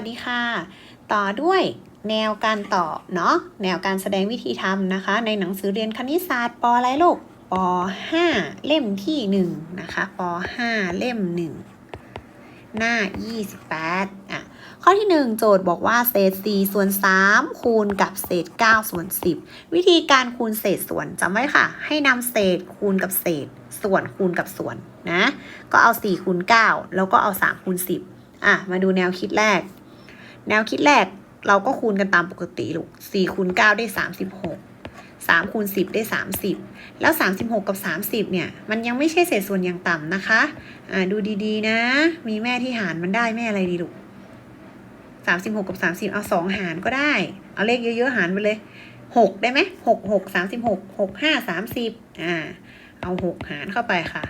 วัสดีค่ะ ต่อด้วยแนวการต่อเนาะแนวการแสดงวิธีทำนะคะ ในหนังสือเรียนคณิตศาสตร์ปอะไรลูกป5เล่มที่ 1 นะคะป5เล่ม 1 หน้า 28อะข้อที่ 1 โจทย์บอกว่าเศษ 4 ส่วน 3 คูณกับเศษ 9 ส่วน 10 วิธีการคูณเศษส่วนจำไว้ค่ะ ให้นำเศษคูณกับเศษ ส่วนคูณกับส่วนนะ ก็เอา 4 คูณ 9 แล้วก็เอา 3 คูณ 10อะมาดูแนวคิดแรก แนวคิดแรกเราก็คูณกันตามปกติลูก4คูณ9ได้ 36 3คูณ10 ได้ 30 แล้ว 36 กับ 30 เนี่ย มันยังไม่ใช่เศษส่วนอย่างต่ำนะคะอ่าดูดีๆนะ มีแม่ที่หารมันได้แม่อะไรดีลูก36 กับ 30 เอา 2 หารก็ได้ เอาเลขเยอะๆ หารไปเลย 6 ได้ไหม6 6 36 6 5 30อ่าเอา 6 หารเข้าไปค่ะ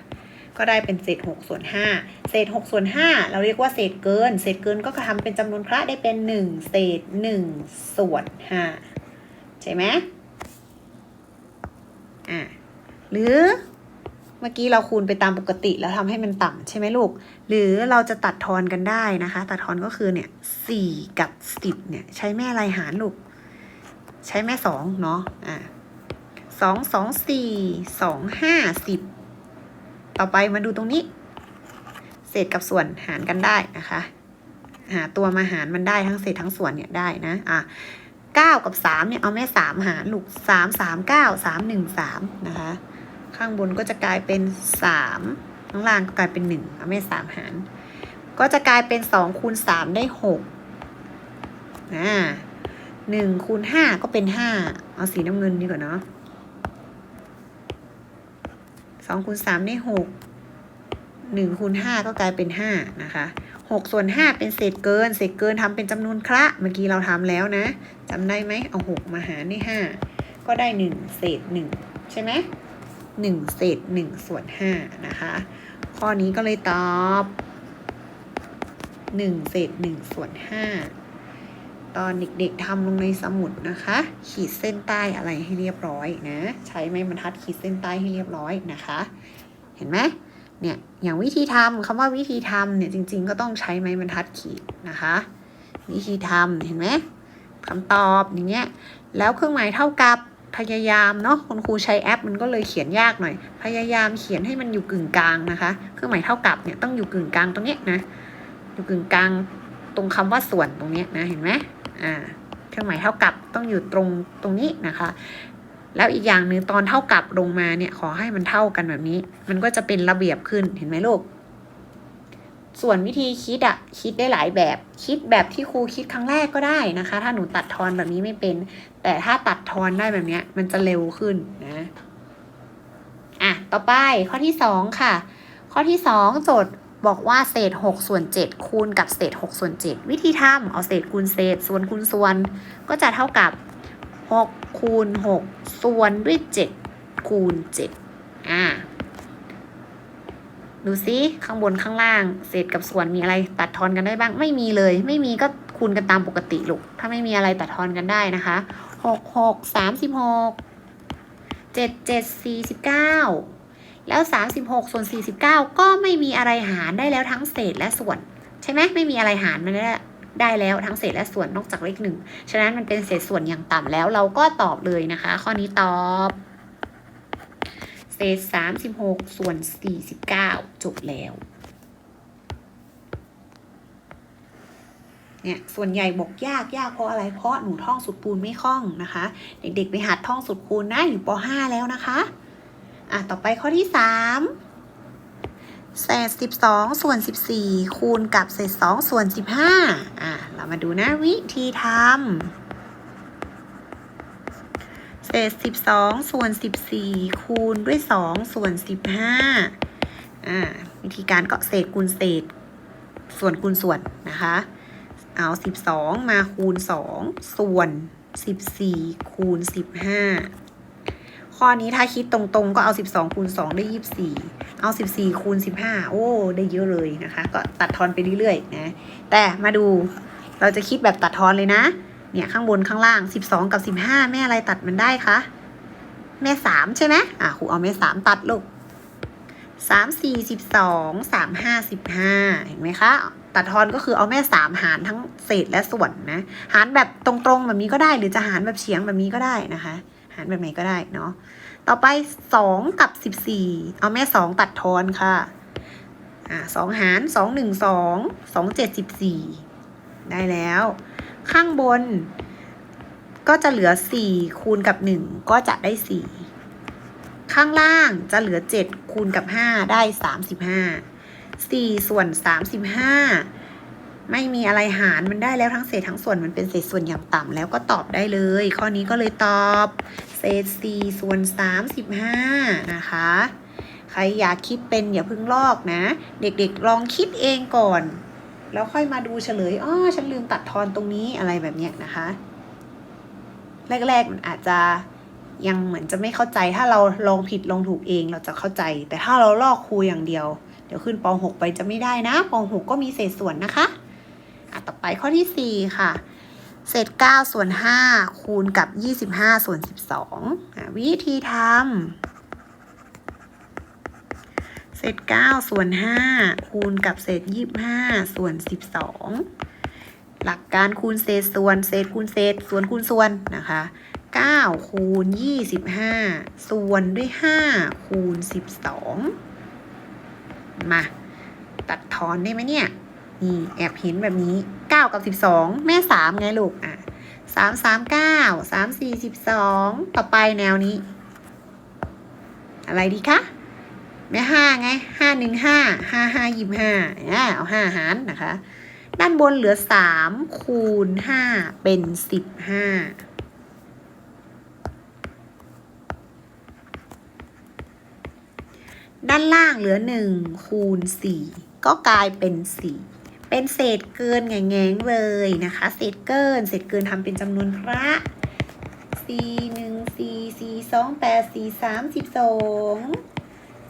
ก็ได้เป็นเศษ6ส่วน5เศษ6ส่วน5เราเรียกว่าเศษเกิน เศษเกินก็ทำเป็นจำนวนคละได้เป็น 1 เศษ1ส่วน5ใช่ไหมอ่าหรือเมื่อกี้เราคูณไปตามปกติแล้วทำให้มันต่ำใช่ไหมลูก หรือเราจะตัดทอนกันได้นะคะ ตัดทอนก็คือเนี่ยสี่กับสิบเนี่ยใช้แม่อะไรหารลูก ใช้แม่สองเนาะ อ่าสองสองสี่สองห้าสิบ ต่อไปมาดูตรงนี้ เศษกับส่วนหารกันได้นะคะ หาตัวมาหารมันได้ทั้งเศษทั้งส่วนเนี่ยได้นะอะเก้ากับสามเนี่ยเอาแม่สามหารลูกสามสามเก้าสามหนึ่งสามนะคะ ข้างบนก็จะกลายเป็นสามข้างล่างก็กลายเป็นหนึ่งเอาแม่สามหาร ก็จะกลายเป็นสองคูณสามได้หกอ่าหนึ่งคูณห้าก็เป็นห้าเอาสีน้ำเงินดีกว่าเนาะ องคูณสามได้หกหนึ่งคูณห้าก็กลายเป็นห้านะคะหกส่วนห้าเป็นเศษเกิน เศษเกินทำเป็นจำนวนคละเมื่อกี้เราทำแล้วนะจำได้ไหมเอาหกมาหารได้ห้าก็ได้หนึ่งเศษหนึ่งใช่ไหมหนึ่งเศษหนึ่งส่วนห้านะคะ ข้อนี้ก็เลยตอบหนึ่งเศษหนึ่งส่วนห้า ตอนเด็กๆทำลงในสมุดนะคะ ขีดเส้นใต้อะไรให้เรียบร้อยนะ ใช้ไม้บรรทัดขีดเส้นใต้ให้เรียบร้อยนะคะ เห็นไหมเนี่ยอย่างวิธีทำคำว่าวิธีทำเนี่ยจริง ๆ ก็ต้องใช้ไม้บรรทัดขีดนะคะ วิธีทำเห็นไหมคำตอบอย่างเงี้ยแล้วเครื่องหมายเท่ากับพยายามเนาะคุณครูใช้แอปมันก็เลยเขียนยากหน่อย พยายามเขียนให้มันอยู่กึ่งกลางนะคะ เครื่องหมายเท่ากับเนี่ยต้องอยู่กึ่งกลางตรงเนี้ยนะอยู่กึ่งกลางตรงคำว่าส่วนตรงเนี้ยนะเห็นไหม อ่าเครื่องหมายเท่ากับต้องอยู่ตรงตรงนี้นะคะ แล้วอีกอย่างหนึ่งตอนเท่ากับลงมาเนี่ยขอให้มันเท่ากันแบบนี้ มันก็จะเป็นระเบียบขึ้นเห็นไหมลูกส่วนวิธีคิดอะคิดได้หลายแบบ คิดแบบที่ครูคิดครั้งแรกก็ได้นะคะ ถ้าหนูตัดทอนแบบนี้ไม่เป็น แต่ถ้าตัดทอนได้แบบเนี้ย มันจะเร็วขึ้นนะอะต่อไปข้อที่สองค่ะ ข้อที่สองโจทย์ บอกว่าเศษ 6 ส่วน 7 คูณกับเศษ 6 ส่วน 7 วิธีทำเอาเศษคูณเศษ ส่วนคูณส่วน ก็จะเท่ากับ 6 คูณ 6 ส่วนด้วย 7 คูณ 7 อ่า ดูซิข้างบนข้างล่าง เศษกับส่วนมีอะไรตัดทอนกันได้บ้าง ไม่มีเลย ไม่มีก็คูณกันตามปกติลูก ถ้าไม่มีอะไรตัดทอนกันได้นะคะ 6 6 36 7 7 49 แล้วสามสิบหกส่วนสี่สิบเก้าก็ไม่มีอะไรหารได้แล้วทั้งเศษและส่วน ใช่ไหมไม่มีอะไรหารมันได้ได้แล้วทั้งเศษและส่วนนอกจากเลขหนึ่งฉะนั้นมันเป็นเศษส่วนอย่างต่ำแล้วเราก็ตอบเลยนะคะ ข้อนี้ตอบ เศษ 36 ส่วน 49 จบแล้วเนี่ยส่วนใหญ่บอกยากยากเพราะอะไรเพราะหนูท่องสุดปูนไม่คล่องนะคะ เด็กๆไปหัดท่องสุดคูณนะอยู่ป .5 แล้วนะคะ อะ ต่อไปข้อที่3เศษ12ส่วน14คูณกับเศษ2ส่วน15อะ เรามาดูนะวิธีทำเศษสิบสองส่วนสิบสี่คูณด้วยสองส่วนสิบห้าอ่าวิธีการก็เศษคูณเศษ ส่วนคูณส่วนนะคะ เอาสิบสองมาคูณสองส่วนสิบสี่คูณสิบห้า ข้อนี้ถ้าคิดตรงๆ ก็เอาสิบสองคูณสองได้ยี่สิบสี่เอาสิบสี่คูณสิบห้าโอ้ ได้เยอะเลยนะคะ ก็ตัดทอนไปเรื่อยๆนะ แต่มาดูเราจะคิดแบบตัดทอนเลยนะ เนี่ยข้างบนข้างล่าง 12 กับ 15 แม่อะไรตัดมันได้คะ แม่ 3 ใช่ไหมอะครูเอาแม่ 3 ตัดลูกสามสี่สิบสองสามห้าสิบห้าเห็นไหมคะตัดทอนก็คือเอาแม่สามหารทั้งเศษและส่วนนะ หารแบบตรงๆแบบนี้ก็ได้หรือจะหารแบบเฉียงแบบนี้ก็ได้นะคะารแบบไหนก็ได้เนาะต่อไปสองกับสิบสี่เอาแม่สองตัดทอนค่ะอ่าสองหารสองหนึ่งสองสองเจ็ดสิบสี่ได้แล้ว ข้างบน ก็จะเหลือสี่คูณกับหนึ่งก็จะได้สี่ข้างล่างจะเหลือเจ็ดคูณกับห้าได้สามสิบห้าสี่ส่วนสามสิบห้าไม่มีอะไรหารมันได้แล้วทั้งเศษทั้งส่วนมันเป็นเศษส่วนอย่างต่ำแล้วก็ตอบได้เลย ข้อนี้ก็เลยตอบ เศษสี่ส่วนสามสิบห้านะคะ ใครอยากคิดเป็นอย่าเพิ่งลอกนะ เด็กๆลองคิดเองก่อน แล้วค่อยมาดูเฉลยอ้อฉันลืมตัดทอนตรงนี้อะไรแบบเนี้ยนะคะ แรกๆมันอาจจะยังเหมือนจะไม่เข้าใจถ้าเราลองผิดลองถูกเองเราจะเข้าใจ แต่ถ้าเราลอกครูอย่างเดียว เดี๋ยวขึ้นป .6 ไปจะไม่ได้นะป .6 ก็มีเศษส่วนนะคะอะต่อไปข้อที่ 4 ค่ะ เศษ9ส่วน5คูณกับ 25 ส่วน 12อะวิธีทำเศษ9ส่วน5คูณกับเศษ 25 ส่วน 12 หลักการคูณเศษส่วน เศษคูณเศษส่วนคูณส่วนนะคะ9คูณ25 ส่วนด้วย 5 คูณ 12 มา ตัดทอนได้ไหมเนี่ย นี่แอบเห็นแบบนี้9กับ12แม่3ไงลูกอะ3 3 9 3 4 12ต่อไปแนวนี้ อะไรดีคะแม่5ไง5 1 5 5 5 25อ่าเอา5หารนะคะ ด้านบนเหลือ3คูณ5เป็น15ด้านล่างเหลือ1คูณ4ก็กลายเป็น4 เป็นเศษเกินแง่งเลยนะคะ เศษเกิน เศษเกินทำเป็นจำนวนพระ4 1 4 4 2 8 4 3 12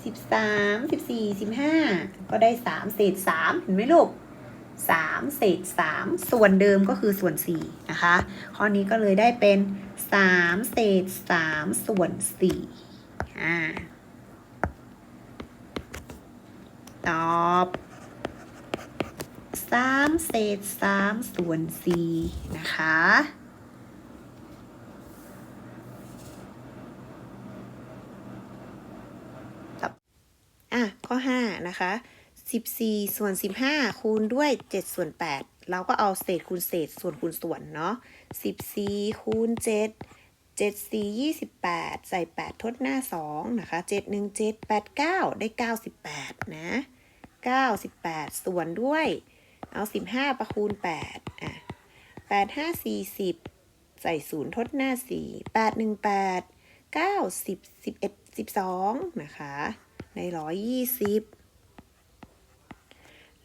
13 14 15ก็ได้3เศษ3เห็นไหมลูก3เศษ3ส่วนเดิมก็คือส่วน4นะคะ ข้อนี้ก็เลยได้เป็น3เศษ3ส่วน4อ่าตอบ สามเศษสามส่วนสี่นะคะ อะ ข้อ 5 นะคะ 14 ส่วน 15 คูณด้วย 7 ส่วน 8 เราก็เอาเศษคูณเศษส่วนคูณส่วนเนาะ14 คูณ 7 7 4 28 ใส่ 8 ทดหน้า 2 นะคะ 7 1 7 8 9 ได้ 98 นะ98 ส่วนด้วย เอา15ประคูณ8อะ8 5 40ใส่0ทดหน้า4 8 1 8 9 10 11 12นะคะได้120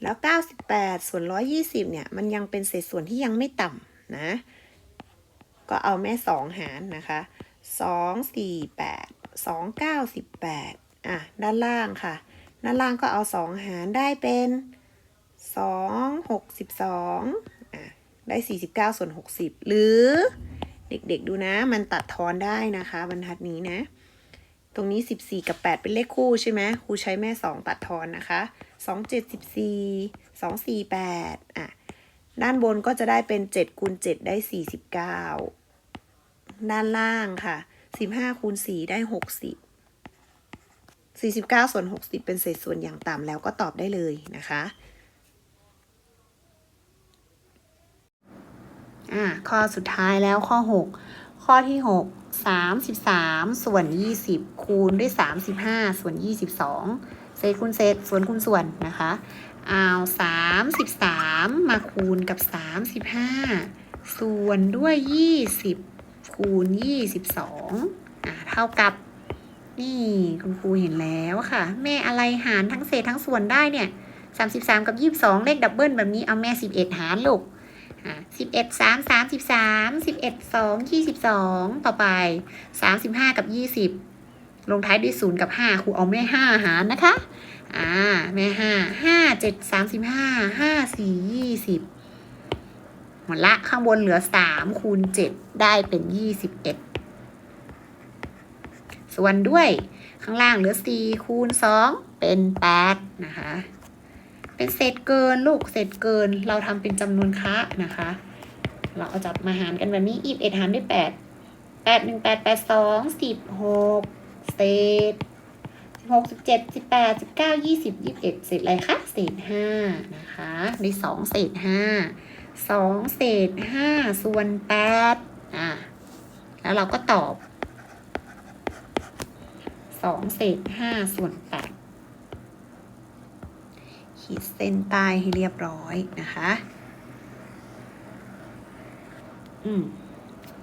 แล้ว 98 ส่วน 120 เนี่ย มันยังเป็นเศษส่วนที่ยังไม่ต่ำนะ ก็เอาแม่ 2 หารนะคะ 2 4 8 2 9 18 อะ ด้านล่างค่ะ ด้านล่างก็เอา 2 หารได้เป็น 2 62อะได้49ส่วน60หรือเด็กๆดูนะ มันตัดทอนได้นะคะ บรรทัดนี้นะ ตรงนี้14กับ8เป็นเลขคู่ใช่ไหมครูใช้แม่2ตัดทอนนะคะ2 7 14 2 4 8อะด้านบนก็จะได้เป็น7คูณ7ได้49ด้านล่างค่ะ15คูณ4ได้60 49 ส่วน 60 เป็นเศษส่วนอย่างต่ำแล้วก็ตอบได้เลยนะคะ อะข้อสุดท้ายแล้วข้อ 6 ข้อที่ 6 33 ส่วน 20 คูณด้วย 35 ส่วน 22 เศษคูณเศษส่วนคูณส่วนนะคะเอา33 มาคูณกับ 35 ส่วนด้วย 20 คูณ 22อะเท่ากับนี่คุณครูเห็นแล้วค่ะ แม่อะไรหารทั้งเศษทั้งส่วนได้เนี่ย 33 กับ 22 เลขดับเบิลแบบนี้เอาแม่ 11 หารลูก อะสิบเอ็ดสามสามสิบสามสิบเอ็ดสองยี่สิบสองต่อไปสามสิบห้ากับยี่สิบลงท้ายด้วยศูนย์กับห้าครูเอาแม่ห้าหารนะคะ อ่า แม่ห้าห้าเจ็ดสามสิบห้าห้าสี่ยี่สิบหมดละข้างบนเหลือสามคูณเจ็ดได้เป็นยี่สิบเอ็ดส่วนด้วยข้างล่างเหลือ4คูณ2เป็น8นะคะ เป็นเศษเกินลูกเศษเกิน เราทำเป็นจำนวนคะนะคะ เราเอาจับมาหารกันแบบนี้อีบเอ็ดหารด้วยแปดแปดหนึ่งแปดแปดสองสิบหกเศษสิบหกสิบเจ็ดสิบแปดสิบเก้ายี่สิบยี่สิบเอ็ดเศษอะไรคะเศษห้านะคะในสองเศษห้าสองเศษห้าส่วนแปดอะแล้วเราก็ตอบสองเศษห้าส่วนแปด ขีดเส้นใต้ให้เรียบร้อยนะคะ อืม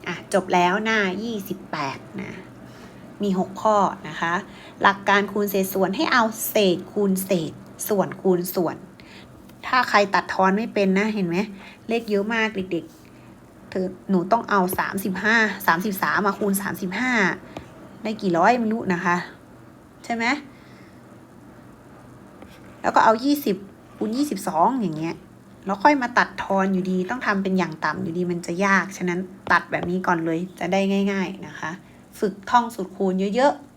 อะ จบแล้วหน้า 28 นะ มี 6 ข้อนะคะ หลักการคูณเศษส่วนให้เอาเศษคูณเศษ ส่วนคูณส่วน ถ้าใครตัดทอนไม่เป็นนะ เห็นไหม เลขเยอะมากเด็กๆ เธอหนูต้องเอา 35 33มาคูณ 35 ได้กี่ร้อยไม่รู้นะคะ ใช่ไหม แล้วก็เอา 20คูณ22 อย่างเงี้ยแล้วค่อยมาตัดทอนอยู่ดี ต้องทำเป็นอย่างต่ำอยู่ดีมันจะยาก ฉะนั้นตัดแบบนี้ก่อนเลยจะได้ง่าย ๆนะคะ ฝึกท่องสูตรคูณเยอะๆ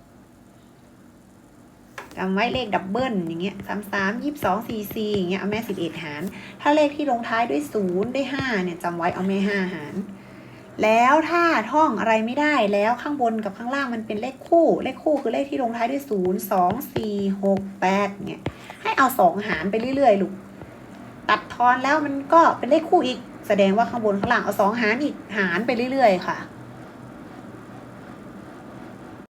จำไว้เลขดับเบิลอย่างเงี้ยสามสามยี่สิบสองสี่สี่อย่างเงี้ยเอาแม่สิบเอ็ดหาร ถ้าเลขที่ลงท้ายด้วยศูนย์ด้วยห้าเนี่ยจำไว้เอาแม่ห้าหาร แล้วถ้าท่องอะไรไม่ได้แล้วข้างบนกับข้างล่างมันเป็นเลขคู่ เลขคู่คือเลขที่ลงท้ายด้วยศูนย์สองสี่หกแปดเนี่ยให้เอาสองหารไปเรื่อยๆลูกตัดทอนแล้วมันก็เป็นเลขคู่อีก แสดงว่าข้างบนข้างล่างเอาสองหารอีกหารไปเรื่อยๆค่ะ